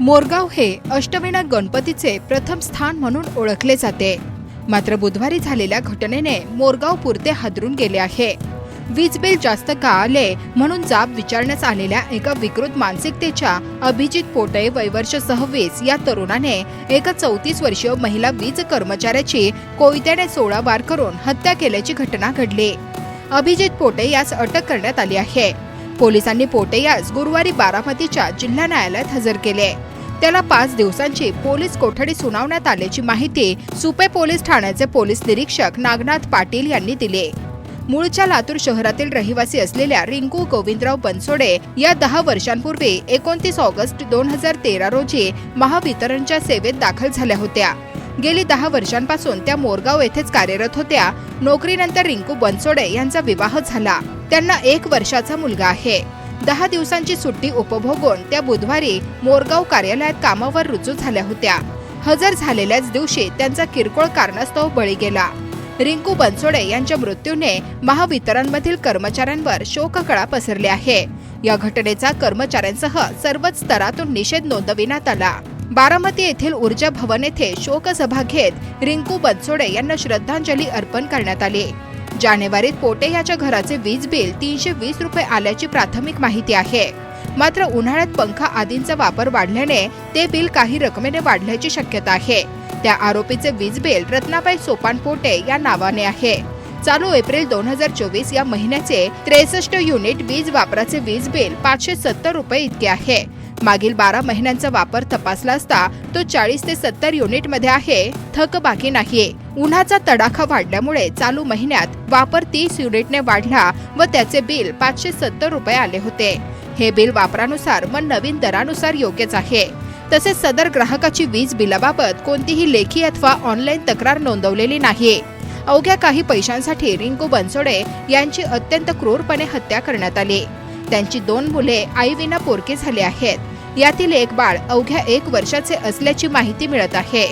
मोरगाव हे अष्टविनायक गणपतीचे प्रथम स्थान म्हणून ओळखले जाते. मात्र बुधवारी झालेल्या घटनेने मोरगाव पुरते हादरून गेले आहे. वीज बिल जास्त का आले म्हणून जाब विचारण्यास आलेल्या एका विकृत मानसिकतेच्या अभिजित पोटे वयवर्ष सव्वीस या तरुणाने एका चौतीस वर्षीय महिला वीज कर्मचाऱ्याची कोयत्याने सोळा वार करून हत्या केल्याची घटना घडली. अभिजित पोटे यास अटक करण्यात आली आहे. पोलिसांनी पोटे यास गुरुवारी बारामतीच्या जिल्हा न्यायालयात हजर केले. त्याला पाच दिवसांची पोलीस कोठडी सुनावण्यात आल्याची माहिती सुपे पोलीस ठाण्याचे पोलीस निरीक्षक नागनाथ पाटील यांनी दिली. मूळच्या लातूर शहरातील रहिवासी असलेल्या रिंकू गोविंदराव बनसोडे या दहा वर्षांपूर्वी एकोणतीस ऑगस्ट दोन हजार तेरा रोजी महावितरणच्या सेवेत दाखल झाल्या होत्या. गेली दहा वर्षांपासून त्या मोरगाव येथेच कार्यरत होत्या. नोकरीनंतर रिंकू बनसोडे यांचा विवाह झाला. त्यांना एक वर्षाचा मुलगा आहे. दहा दिवसांची सुट्टी उपभोगून त्या बुधवारी मोरगाव कार्यालयात कामावर रुजू झाल्या होत्या. हजर झालेल्याच दिवशी त्यांचा किरकोळ कारणास्तव बळी गेला. रिंकू बनसोडे यांच्या मृत्यूने महावितरणमधील कर्मचाऱ्यांवर शोककळा पसरली आहे. या घटनेचा कर्मचाऱ्यांसह सर्वच स्तरातून निषेध नोंदविण्यात आला. बारामती येथील ऊर्जा भवन येथे शोकसभा घेत रिंकू बनसोडे यांना श्रद्धांजली अर्पण करण्यात आली. जानेवारीत पोटे याच्या घराचे वीज बिल तीनशे वीस रुपये आल्याची प्राथमिक माहिती आहे. मात्र उन्हाळ्यात पंखा आदींचा वापर वाढल्याने ते बिल काही रकमेने वाढल्याची शक्यता आहे. त्या आरोपीचे वीज बिल रत्नाबाई सोपान पोटे या नावाने आहे. चालू एप्रिल दोन हजार चोवीस या महिन्याचे त्रेसष्ट युनिट वीज वापराचे वीज बिल पाचशे सत्तर रुपये इतके आहे. मागील बारा महिन्यांचा वापर तपासला असता तो चाळीस ते सत्तर युनिटमध्ये आहे थक बाकी नाहीये. उन्हाचा तडाखा वाढल्यामुळे चालू महिन्यात वापर तीस युनिटने वाढला व त्याचे बिल पाचशे सत्तर रुपये आले होते. हे बिल वापरानुसार व नवीन दरानुसार योग्यच आहे. तसेच सदर ग्राहकाची वीज बिलाबाबत कोणतीही लेखी अथवा ऑनलाईन तक्रार नोंदवलेली नाही अवघ्या काही पैशांसाठी रिंकू बनसोडे यांची अत्यंत क्रूरपणे हत्या करण्यात आली. त्यांची दोन मुले आईविना पोरके झाले आहेत. यातील एक बाळ अवघ्या एक वर्षाचे असल्याची माहिती मिळत आहे.